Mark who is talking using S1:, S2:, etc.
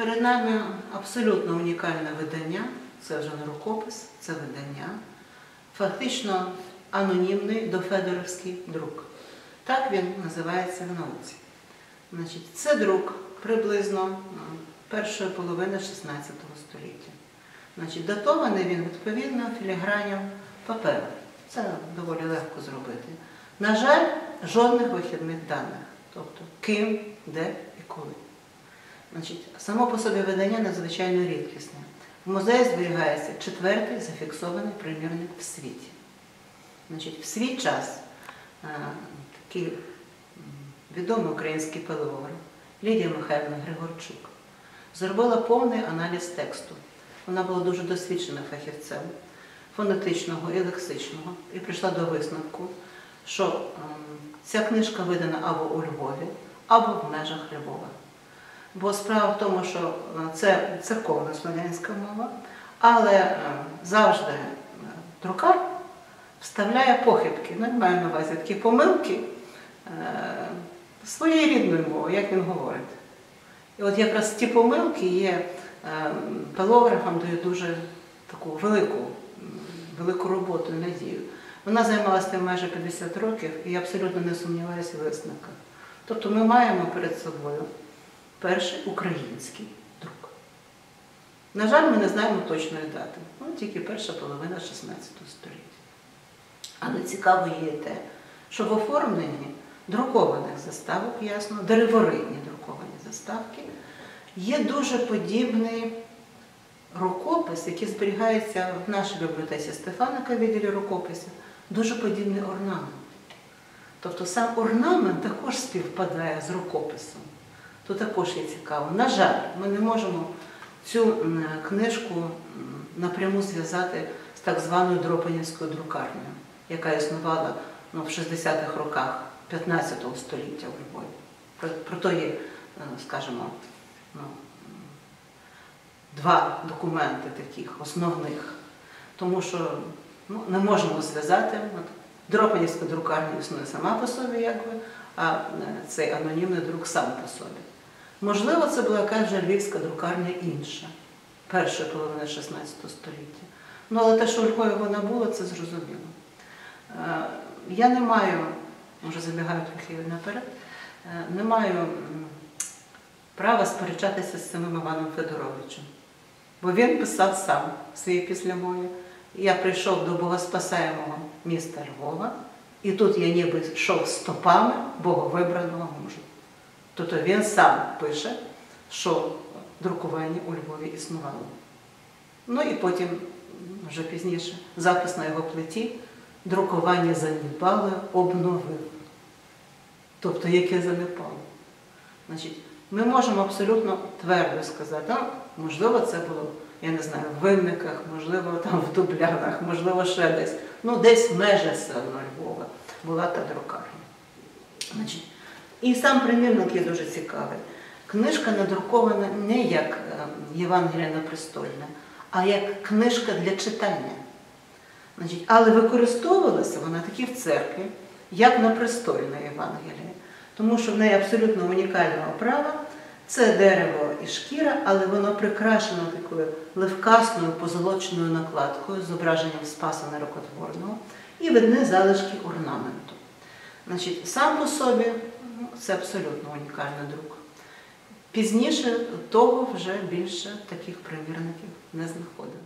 S1: Перед нами абсолютно унікальне видання, це вже не рукопис, це видання. Фактично анонімний дофедоровський друк. Так він називається в науці. Значить, це друк приблизно першої половини 16 століття. Значить, датований він відповідно філіграням паперу. Це доволі легко зробити. На жаль, жодних вихідних даних. Тобто ким, де і коли. Значить, само по собі видання надзвичайно рідкісне. В музеї зберігається четвертий зафіксований примірник в світі. Значить, в свій час е, такий відомий український палеограф Лідія Михайлівна Григорчук зробила повний аналіз тексту. Вона була дуже досвідченим фахівцем фонетичного і лексичного, і прийшла до висновку, що ем, ця книжка видана або у Львові, або в межах Львова. Бо справа в тому, що е, це церковна слов'янська мова, але е, завжди е, друкар вставляє похибки, ну, маю на увазі такі помилки своєю рідною мовою, як він говорить. І от якраз ті помилки є палографам дають дуже таку велику, велику роботу і надію. Вона займалася тим майже 50 років і я абсолютно не сумніваюся в висновках. Тобто ми маємо перед собою перший український друк. На жаль, ми не знаємо точної дати. Ну, тільки перша половина 16 століття. Але цікаво є те, що в оформленні друкованих заставок, ясно, дереворитні друковані заставки, є дуже подібний рукопис, який зберігається в нашій бібліотеці Стефаника відділі рукописів, дуже подібний орнамент. Тобто сам орнамент також співпадає з рукописом. То також є цікаво. На жаль, ми не можемо цю книжку напряму зв'язати з так званою Дропанівською друкарнею, яка існувала ну, в 60-х роках 15 століття у Львові. Про, про то є, е, скажімо, ну, два документи таких основних. Тому що ну, не можемо зв'язати. Дропанівська друкарня існує сама по собі, якби, а е, цей анонімний друк сам по собі. Можливо, це була якась вже львівська друкарня інша, першої половини 16 століття. Ну, але те, що у вона була, це зрозуміло. Е, Я не маю, може забігаю трохи наперед, е, не маю права сперечатися з самим Іваном Федоровичем. Бо він писав сам свої післямові. Я прийшов до богоспасаємого міста Львова, і тут я ніби йшов стопами боговибраного мужа. Тобто він сам пише, що друкування у Львові існувало. Ну і потім, вже пізніше, запис на його плиті, друкування занепало, обновив. Тобто, яке занепало. Значить, ми можемо абсолютно твердо сказати, можливо, це було, я не знаю, в винниках, можливо, там в дублянах, можливо, ще десь. Ну, десь межа все Львова була та друкарня. Значить, і сам примірник є дуже цікавий. Книжка надрукована не як е, Євангелія на престольне, а як книжка для читання. Але використовувалася вона таки в церкві, як на престольне Євангеліє, тому що в неї абсолютно унікальна оправа. Це дерево і шкіра, але воно прикрашено такою левкасною позолоченою накладкою з зображенням Спаса Нерокотворного і видні залишки орнаменту. Значить, сам по собі це абсолютно унікальний друк. Пізніше того вже більше таких примірників не знаходили.